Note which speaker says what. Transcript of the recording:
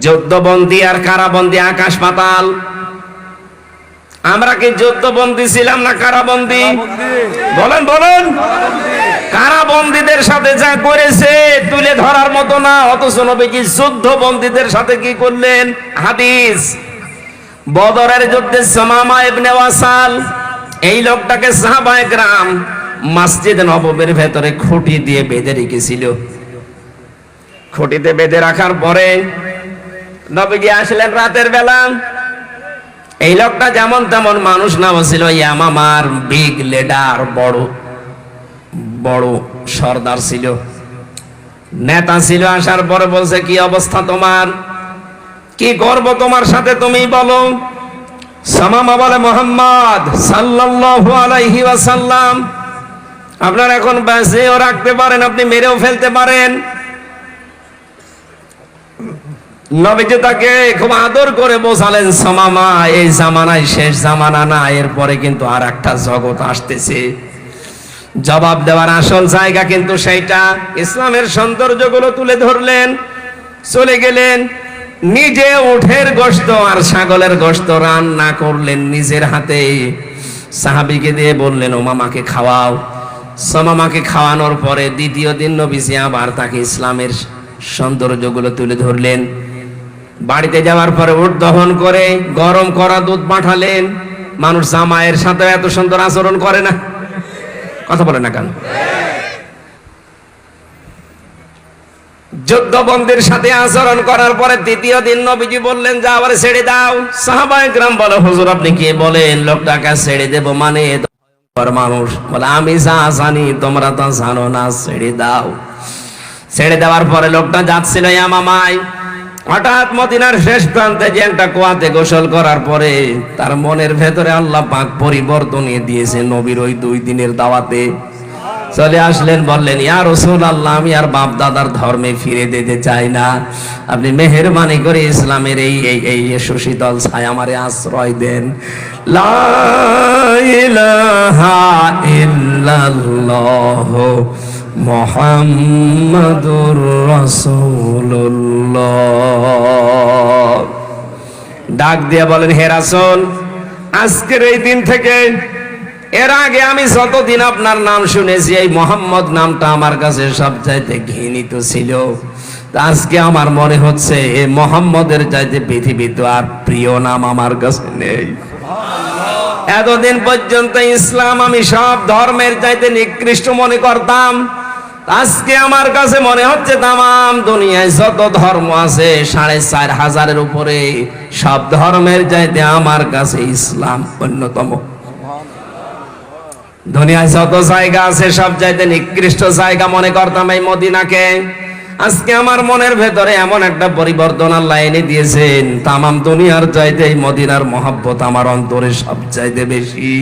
Speaker 1: যুদ্ধবন্দী আর কারাবন্দী আকাশ পাতাল। আমরা কি যুদ্ধবন্দী ছিলাম না কারাবন্দী? বলেন বলেন। কারাবন্দীদের সাথে যা করেছে, তুলে ধরার মতো না। অথচ নবীজি যুদ্ধবন্দীদের সাথে কি করলেন? হাদিস। বদরের যুদ্ধে সামামা ইবনে ওয়াসাল, এই লোকটাকে সাহাবায়ে গ্রাম মসজিদ নববীর ভেতরে খুঁটি দিয়ে বেঁধে রেখেছিল। খুঁটিতে বেঁধে রাখার পরে নবীজি আসলেন রাতের বেলা। এই লোকটা যেমন তেমন মানুষ নাম ছিল ইয়ামামার বিগ লিডার বড় বড় সর্দার ছিল। নেতা ছিল, আসার পরে বলছে, কি অবস্থা তোমার? কি করব তোমার সাথে তুমি বলো? সামামা বলে, মোহাম্মদ সাল্লাল্লাহু আলাইহি ওয়াসাল্লাম, আপনার এখন রাখতে পারেন, আপনি মেরেও ফেলতে পারেন। নবীজি তাকে খুব আদর করে বোঝালেন সামামা এই জামানায় শেষ জামানা না, এরপরে কিন্তু আর একটা জগৎ আসতেছে। জবাব দেওয়ার আসল জায়গা কিন্তু সেইটা। ইসলামের সৌন্দর্যগুলো তুলে ধরলেন, চলে গেলেন, নিজে উঠের গোস্ত আর ছাগলের গোস্ত রান্না করলেন নিজের হাতে। সাহাবিকে দিয়ে বললেন, ও মামাকে খাওয়াও। সমামাকে খাওয়ানোর পরে দ্বিতীয় দিন নবীজি আবার তাকে ইসলামের সৌন্দর্যগুলো তুলে ধরলেন। বাড়িতে যাওয়ার পরে উট দহন করে, গরম করা দুধ পাঠালেন। মানুষ জামাইয়ের সাথে এত সুন্দর আচরণ করে না। কথা বলে না কেন? যুদ্ধবন্দির সাথে আচরণ করার পরে তৃতীয় দিন নবীজি বললেন, যে আবার ছেড়ে দাও। সাহাবায়ে গ্রাম বলে, হুজুর, আপনি কি বলেন? লোকটাকে ছেড়ে দেব মানে মানুষ। বলে, আমি যা জানি, তোমরা তো জানো না, ছেড়ে দাও। ছেড়ে দেওয়ার পরে লোকটা যাচ্ছিল ইয়ামামায়। হঠাৎ মদিনার শেষ প্রান্তে যে একটা কুয়াতে গোসল করার পরে তার মনের ভেতরে আল্লাহ পাক পরিবর্তন দিয়েছে নবীর ওই দুই দিনের দাওয়াতে। চলে আসলেন, বললেন, ইয়া রসুল আল্লাহ আমি আর বাপ দাদার ধর্মে ফিরে দিতে চাই না। আপনি মেহেরবানি করে ইসলামের এই এই এই সুশীতল ছায় আমারে আশ্রয় দেন। লা ইল্লাল্লাহ। মোহাম্মদুর রাসূলুল্লাহ। ডাক দিয়ে বলেন, হে রাসূল, আজকের এই দিন থেকে এর আগে আমি যতদিন আপনার নাম শুনেছি, এই মোহাম্মদ নামটা আমার কাছে সবচাইতে ঘৃণিত ছিল। আজকে আমার মনে হচ্ছে, এ মোহাম্মদের চাইতে পৃথিবীতে আর প্রিয় নাম আমার কাছে নেই। এতদিন পর্যন্ত ইসলাম আমি সব ধর্মের চাইতে নিকৃষ্ট মনে করতাম। আজকে আমার কাছে মনে হচ্ছে তাম দুনিয়ায় যত ধর্ম আছে, সাড়ে চার হাজারের উপরে সব ধর্মের চাইতে আমার কাছে ইসলাম অন্যতম। দুনিয়ায় যত জায়গা আছে, সব চাইতে নিকৃষ্ট জায়গা মনে করতাম এই মদিনাকে। আজকে আমার মনের ভেতরে এমন একটা পরিবর্তন এনে দিয়েছেন, তামাম দুনিয়ার চাইতে এই মদিনার মহাব্বত আমার অন্তরে সব চাইতে বেশি।